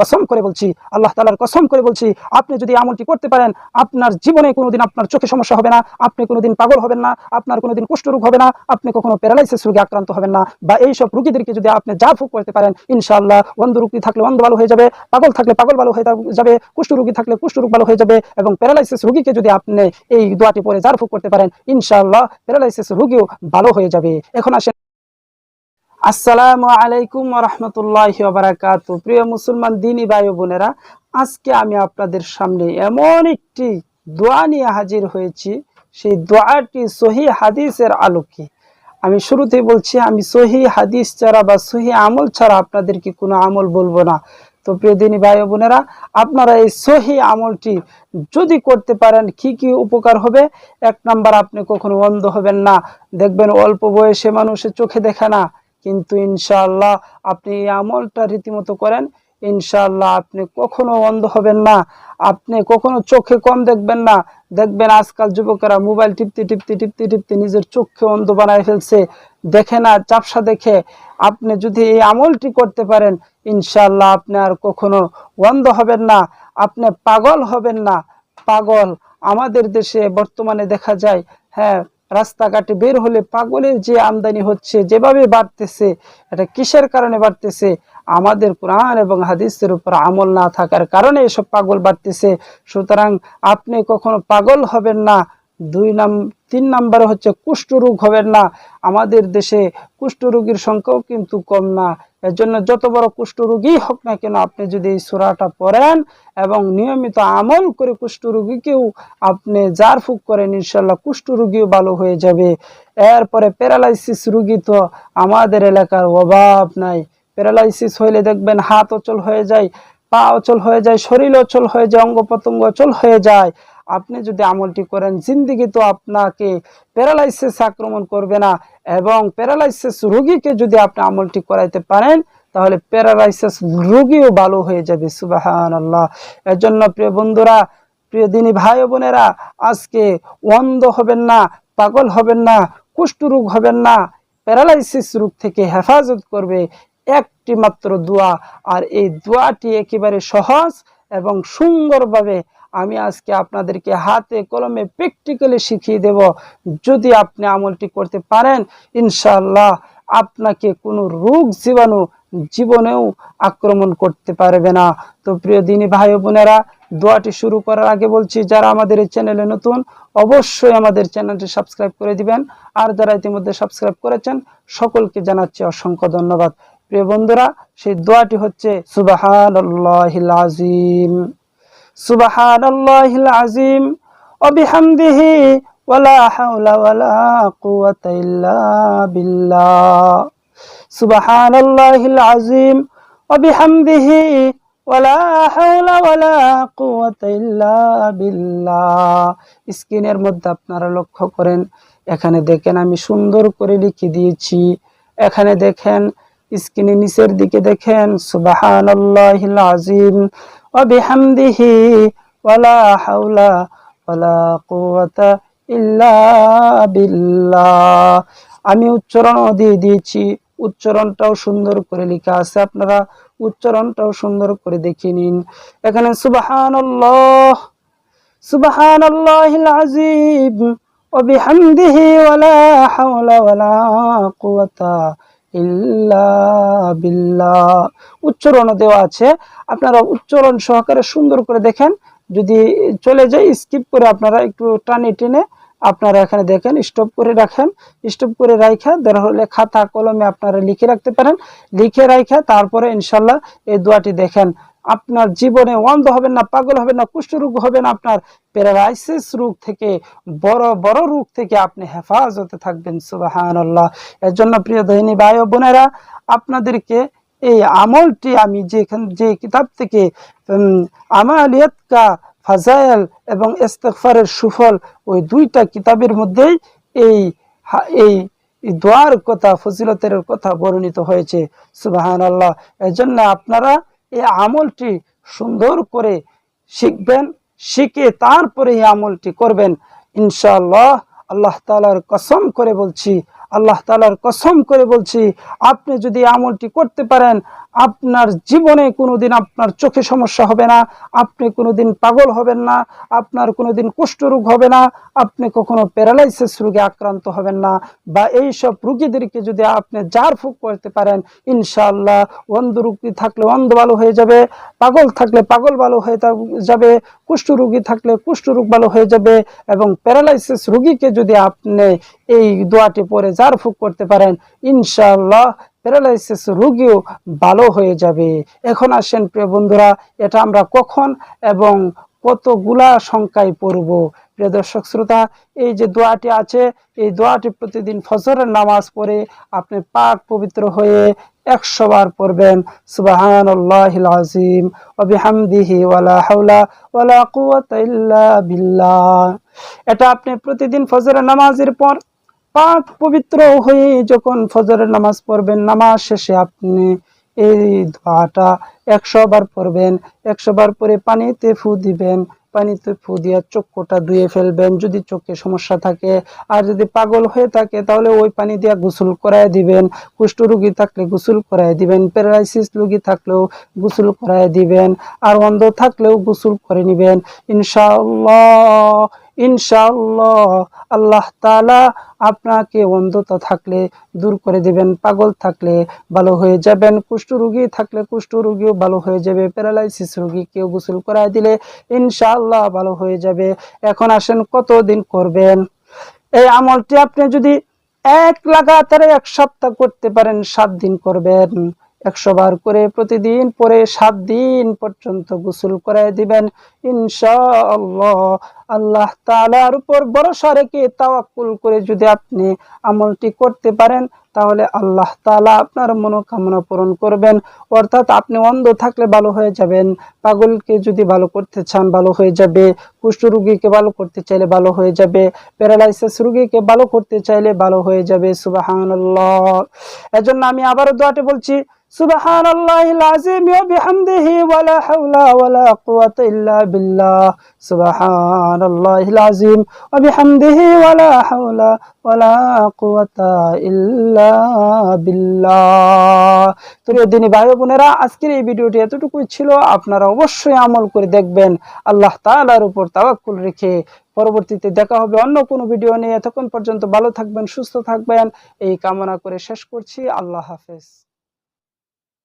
কসম করে বলছি, আল্লাহ তালার কসম করে বলছি, আপনি যদি আমলটি করতে পারেন, আপনার জীবনে কোনোদিন আপনার চোখে সমস্যা হবে না, আপনি কোনোদিন পাগল হবেন না, আপনার কোনোদিন কুষ্ঠরোগ হবে না, আপনি কখনো প্যারালাইসিস রোগে আক্রান্ত হবেন না, বা এইসব রুগীদেরকে যদি আপনি যা ফুক করতে পারেন, ইনশাআল্লাহ অন্ধ রুগী থাকলে অন্ধ ভালো হয়ে যাবে, পাগল থাকলে পাগল ভালো হয়ে যাবে, কুষ্ঠ রোগী থাকলে কুষ্ঠরোগ ভালো হয়ে যাবে, এবং প্যারালাইসিস রুগীকে যদি আপনি এই দোয়াটি পরে জার ফুক করতে পারেন, ইনশাআল্লাহ প্যারালাইসিস রুগীও ভালো হয়ে যাবে। এখন আসেন আসসালামু আলাইকুম রহমতুল্লাহ বারাকাত প্রিয় মুসলমান দিনী ভাই বোনেরা, আজকে আমি আপনাদের সামনে এমন একটি দোয়া নিয়ে হাজির হয়েছি। সেই দোয়াটি সহি হাদিসের আলোকে। আমি শুরুতেই বলছি, আমি সহি হাদিস ছাড়া বা সহি আমল ছাড়া আপনাদেরকে কোনো আমল বলব না। তো প্রিয় দিনী ভাই বোনেরা, আপনারা এই সহি আমলটি যদি করতে পারেন, কি কি উপকার হবে? এক নাম্বার, আপনি কখনো অন্ধ হবেন না। দেখবেন অল্প বয়সে মানুষের চোখে দেখে না। কিন্তু ইনশাআল্লাহ আপনি এই আমলটা রীতিমতো করেন, ইনশাআল্লাহ আপনি কখনো অন্ধ হবেন না, আপনি কখনো চোখে কম দেখবেন না, দেখবেন আজকাল যুবকেরা মোবাইল টিপতে টিপতে টিপতে টিপতে নিজের চোখকে অন্ধ বানায় ফেলছে, দেখে না, চাপসা দেখে, আপনি যদি এই আমলটি করতে পারেন, ইনশাআল্লাহ আপনি আর কখনো অন্ধ হবেন না, আপনি পাগল হবেন না, পাগল। আমাদের দেশে বর্তমানে দেখা যায় হ্যাঁ রাস্তাঘাটে বের হলে পাগলের যে আমদানি হচ্ছে, যেভাবে বাড়তেছে, এটা কিসের কারণে বাড়তেছে? আমাদের কোরআন এবং হাদিসের উপর আমল না থাকার কারণে এসব পাগল বাড়তেছে। সুতরাং আপনি কখনো পাগল হবেন না। দুই নাম, তিন নাম্বারে হচ্ছে কুষ্ঠরোগ হবেন না। আমাদের দেশে কুষ্ঠরোগীর সংখ্যাও কিন্তু কম না। এর জন্য যত বড় কুষ্ঠরোগী হোক না কেন আপনি যদি এই সুরাটা পড়েন এবং নিয়মিত আমল করে কুষ্ঠরোগীকেও আপনি জার ফুক করেন ইনশাল্লাহ কুষ্ঠরোগীও ভালো হয়ে যাবে। এরপরে প্যারালাইসিস রুগী তো আমাদের এলাকার অভাব নাই। প্যারালাইসিস হইলে দেখবেন হাত অচল হয়ে যায়, পা অচল হয়ে যায় শরীর অচল হয়ে যায় অঙ্গ প্রত্যঙ্গ অচল হয়ে যায়। আপনি যদি আমলটি করেন, জিন্দিগি তো আপনাকে প্যারালাইসিস আক্রমণ করবে না এবং প্যারালাইসিস রোগীকে যদি আপনি আমলটি করাইতে পারেন, তাহলে প্যারালাইসিস রোগীও ভালো হয়ে যাবে সুবাহান আল্লাহ এর জন্য প্রিয় বন্ধুরা, প্রিয় দিনী ভাই বোনেরা, আজকে অন্ধ হবেন না, পাগল হবেন না কুষ্ঠরোগ হবেন না, প্যারালাইসিস রোগ থেকে হেফাজত করবে একটি মাত্র দোয়া, আর এই দোয়াটি একেবারে সহজ এবং সুন্দরভাবে আমি আজকে আপনাদেরকে হাতে কলমে প্র্যাকটিক্যালি শিখিয়ে দেব। যদি আপনি আমলটি করতে পারেন ইনশাল্লাহ আপনাকে কোনো রোগ জীবাণু জীবনেও আক্রমণ করতে পারবে না। তো প্রিয় দিনী ভাই বোনেরা, দোয়াটি শুরু করার আগে বলছি, যারা আমাদের এই চ্যানেলে নতুন, অবশ্যই আমাদের চ্যানেলটি সাবস্ক্রাইব করে দিবেন। আর যারা ইতিমধ্যে সাবস্ক্রাইব করেছেন, সকলকে জানাচ্ছি অসংখ্য ধন্যবাদ। প্রিয় বন্ধুরা, সেই দোয়াটি হচ্ছে সুবাহান আজিম সুবাহান আজিম অবিহামদিহি ওয়ালা হাওলা ওয়ালা কুওয়াতা ইল্লা বিল্লাহ। সুবহানাল্লাহিল আযীম, ওয়া বিহামদিহি ওয়ালা হাওলা ওয়ালা কুওয়াতা ইল্লা বিল্লাহ। স্ক্রিনের মধ্যে আপনারা লক্ষ্য করেন, এখানে দেখেন আমি সুন্দর করে লিখে দিয়েছি। এখানে দেখেন স্ক্রিনে নিচের দিকে দেখেন, সুবহানাল্লাহিল আযীম ওয়া বিহামদিহি ওয়ালা হাওলা ওয়ালা কুওয়াতা ইল্লা বিল্লাহ আমি উচ্চারণও দিয়ে দিয়েছি, উচ্চারণটাও সুন্দর করে লেখা আছে, আপনারা উচ্চারণটাও সুন্দর করে দেখে নিন। এখানে সুবহানাল্লাহ, সুবহানাল্লাহিল ওয়ালা হাওলা ওয়ালা কুওয়াতা। ইল্লা বিল্লাহ। উচ্চারণ দেওয়া আছে। আপনারা উচ্চারণ সহকারে সুন্দর করে দেখেন। যদি চলে যায় স্কিপ করে আপনারা একটু টানে টেনে আপনারা এখানে দেখেন স্টপ করে রাখেন। স্টপ করে রাইখা ধরা হলে খাতা কলমে আপনারা লিখে রাখতে পারেন। লিখে রাইখা, তারপরে ইনশাল্লাহ এই দোয়াটি দেখেন। আপনার জীবনে অন্ধ হবেন না, পাগল হবেন না কুষ্ঠরোগ হবে না, আপনার প্যারালাইসিস রোগ থেকে, বড় বড় রোগ থেকে আপনি হেফাজতে থাকবেন সুবাহান আল্লাহ এর জন্য প্রিয় দহিনী ভাই ও বোনেরা, আপনাদেরকে এই আমলটি আমি যেখান, যে কিতাব থেকে আমালিয়াত কা ফাজাইল এবং ইস্তেগফারের সুফল, ওই দুইটা কিতাবের মধ্যেই এই এই দোয়ার কথা, ফজিলতের কথা বর্ণিত হয়েছে সুবাহান আল্লাহ এর জন্য আপনারা এই আমলটি সুন্দর করে শিখবেন, শিখে তারপরে এই আমলটি করবেন। ইনশাআল্লাহ আল্লাহ তালার কসম করে বলছি, আল্লাহ তালার কসম করে বলছি, আপনি যদি আমলটি করতে পারেন আপনার জীবনে কোনোদিন আপনার চোখে সমস্যা হবে না, আপনি কোনোদিন পাগল হবেন না, আপনার কোনোদিন কুষ্ঠরোগ হবে না, আপনি কখনো প্যারালাইসিস রোগে আক্রান্ত হবেন না, বা এই সব রুগীদেরকে যদি আপনি জার ফুক করতে পারেন, ইনশাআল্লাহ অন্ধ রুগী থাকলে অন্ধ ভালো হয়ে যাবে, পাগল থাকলে পাগল ভালো হয়ে যাবে, কুষ্ঠরোগী থাকলে কুষ্ঠরোগ ভালো হয়ে যাবে, এবং প্যারালাইসিস রুগীকে যদি আপনি এই দোয়াটি পরে জার ফুক করতে পারেন, ইনশাআল্লাহ প্যারালাইসিস রোগীও ভালো হয়ে যাবে। এখন আসেন প্রিয় বন্ধুরা, এটা আমরা কখন এবং কতগুলা সংখ্যায় পড়ব? প্রিয় দর্শক শ্রোতা, এই যে দোয়াটি আছে, এই দোয়াটি প্রতিদিন ফজরের নামাজ পড়ে আপনি পাক পবিত্র হয়ে একশো বার পড়বেন। বিহামদিহি ওয়ালা হাওলা ওয়ালা বিল্লাহ। এটা আপনি প্রতিদিন ফজরের নামাজের পর পাক পবিত্র হয়ে যখন ফজরের নামাজ পড়বেন, নামাজ শেষে আপনি এই দোয়াটা একশো বার পড়বেন। একশো বার পরে পানিতে ফু দিবেন, পানিতে ফু দিয়ে চক্ষুটা ধুয়ে ফেলবেন। যদি চোখে সমস্যা থাকে আর যদি পাগল হয়ে থাকে, তাহলে ওই পানি দিয়ে গোসল করায় দিবেন। কুষ্ঠ রোগী থাকলে গোসল করায় দিবেন। প্যারালাইসিস রোগী থাকলেও গোসল করায় দিবেন। আর অন্ধ থাকলেও গোসল করে নেবেন। ইনশাআল্লাহ ইনশাআল্লাহ আল্লাহ তাআলা আপনাকে অন্ধতা থাকলে, দূর করে দিবেন, পাগল থাকলে ভালো হয়ে যাবেন, কুষ্ঠ রোগী থাকলে কুষ্ঠ রোগীও ভালো হয়ে যাবে, প্যারালাইসিস রোগী কেউ গোসল করায় দিলে ইনশাআল্লাহ ভালো হয়ে যাবে। এখন আসেন কতদিন করবেন? এই আমলটি আপনি যদি এক লাগাতারে এক সপ্তাহ করতে পারেন, সাত দিন করবেন। একশো বার করে প্রতিদিন পরে সাত দিন পর্যন্ত গোসল করায় দিবেন। ইনশাআল্লাহ আল্লাহ তাআলার উপর ভরসা রেখে তাওয়াক্কুল করে যদি আপনি আমলটি করতে পারেন, তাহলে আল্লাহ তাআলা আপনার মনোকামনা পূরণ করবেন। অর্থাৎ আপনি অন্ধ থাকলে ভালো হয়ে যাবেন, পাগলকে যদি ভালো করতে চান ভালো হয়ে যাবে, কুষ্ঠ রুগীকে ভালো করতে চাইলে ভালো হয়ে যাবে, প্যারালাইসিস রুগীকে ভালো করতে চাইলে ভালো হয়ে যাবে, সুবহানাল্লাহ। এজন্য আমি আবারও দোয়াটি বলছি سبحان الله العظيم وبحمده ولا حول ولا قوة إلا بالله سبحان الله العظيم وبحمده ولا حول ولا قوة إلا بالله প্রিয় দিনী ভাই ও বোনেরা আজকের এই ভিডিওটি এতটুকুই ছিল আপনারা অবশ্যই আমল করে দেখবেন আল্লাহ তাআলার উপর তাওয়াক্কুল রেখে পরবর্তীতে দেখা হবে অন্য কোনো ভিডিও নিয়ে এতক্ষণ পর্যন্ত ভালো থাকবেন সুস্থ থাকবেন এই কামনা করে শেষ করছি আল্লাহ হাফেজ